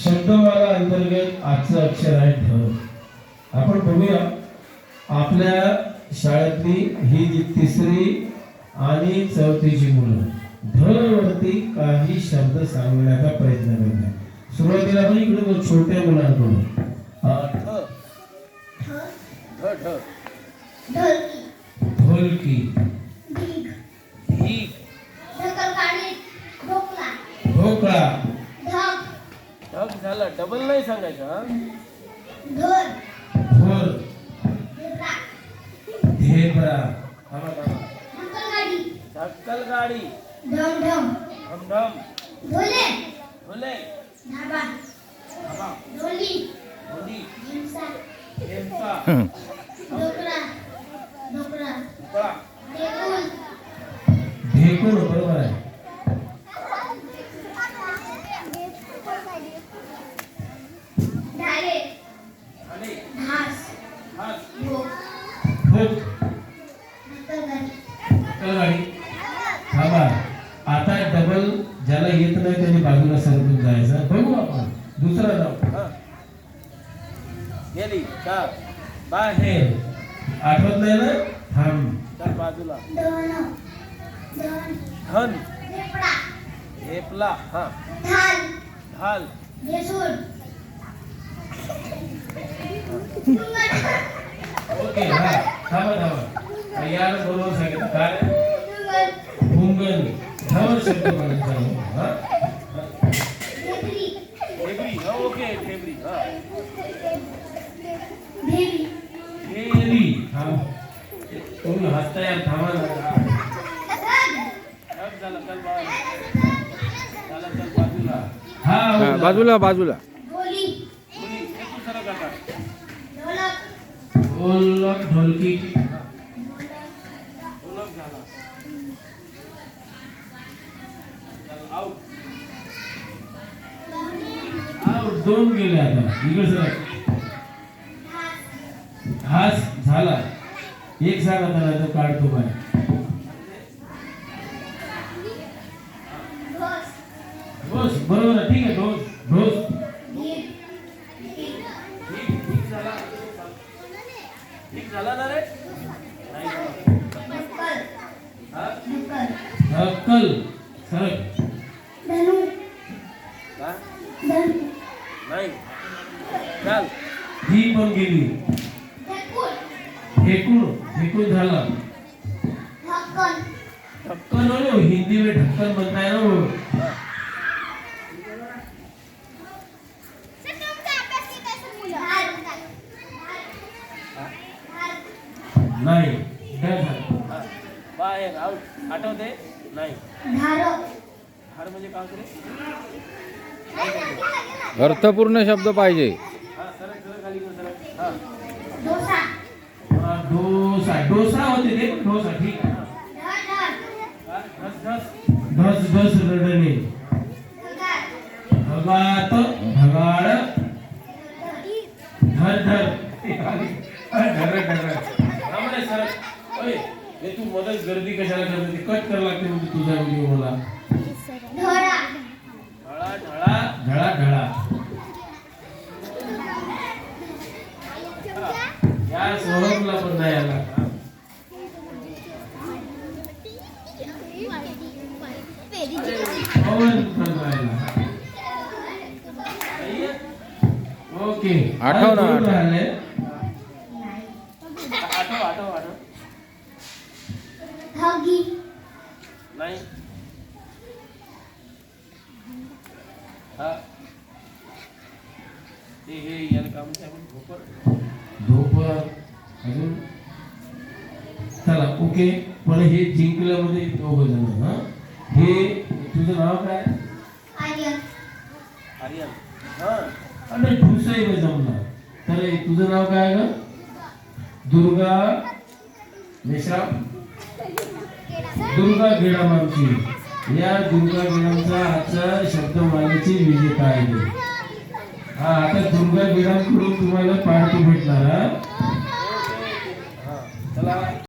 शब्दमाला अंतर्गत आजचं अक्षर आहे ढ आपण बघूया. आपल्या शाळेतली ही जी तिसरी आणि चौथीची मुलं ढ वरती काही शब्द सांगण्याचा प्रयत्न करत आहे सुरुवातीला आपण इकडे छोट्या मुलांकडून. ढोलकी. ढोकळा झाला. डबल नाही सांगायचं हा? ढोल ढोल ढेबरा ढेबरा. थांबा थांबा. ढकलकाडी ढक्कल गाडी ढम ढम ढमढम ढोले ढोले धाबा. थांबा. ढोली ढोली ढिमसा ढेमसा ढोकळा ढोकळा ढोकळा ढेकूळ. ढेकूळ बरोबर. थांबा. आता डबल ज्याला येत नाही त्याने बाजूला सरकून जायचं. बघू आपण. दुसरा जाऊ. गेली. चार बाहेर. हे आठवत नाही ना? थांब. चार बाजूला. धन. हेपला हा. ढाल. भेसूर ओके हा. यार बरोबर सांगितलं. काय? भुंगल. धवर शब्द म्हणायचा. हा? हा ओके हा. हसता यार थांबा ना बाजूला. बाजूला. बाजूला बोली. मुली एकूण सरक आता ढोलक ढोलक ढोलकी ढोलक. झाला दोन गेले आता. इकडे सर. हास झाला. एक झाला त्याला तो काढतो बाय ढोस बरोबर आहे. ठीक आहे ढोस ढोस ठीक झाला. ना रे? नाही ढक्कल ढक्कल सरक धनु. नाही. चाल. ही पण गेली. ढेकूळ फेकून फेकून झाला. ढक्कन ढक्कन हो हिंदी में ढक्कन बनता है? ना वो नाही. आउट आठवते? नाही. हार म्हणजे काय रे? अर्थपूर्ण शब्द पाहिजे. हा हा. डोसा. डोसा. होते ते डोसा ठीक. धस धस रडणे. ढगाळ. कशाला करते? ते कट करावं लागते म्हणजे तुझा व्हिडिओ मला. ढोळा ढळा या पण नाही आला. ओके. आठव ना, नाही. हा. ते हे याला काम? भोपर. अजून? चला ओके. पण हे जिंकल्यामध्ये दोघ जण हा. हे तुझं नाव काय? आर्यन. आर्यन. हा. आणि ठुसाई जमला. तर हे तुझं नाव काय ग? दुर्गा मेश्राम दुर्गा गेडाम आमची या दुर्गा गेडामचा आजचा शब्दमालेची विजेता आहे. हा आता दुर्गा गेडामकडून तुम्हाला पार्टी भेटणार हा. चला.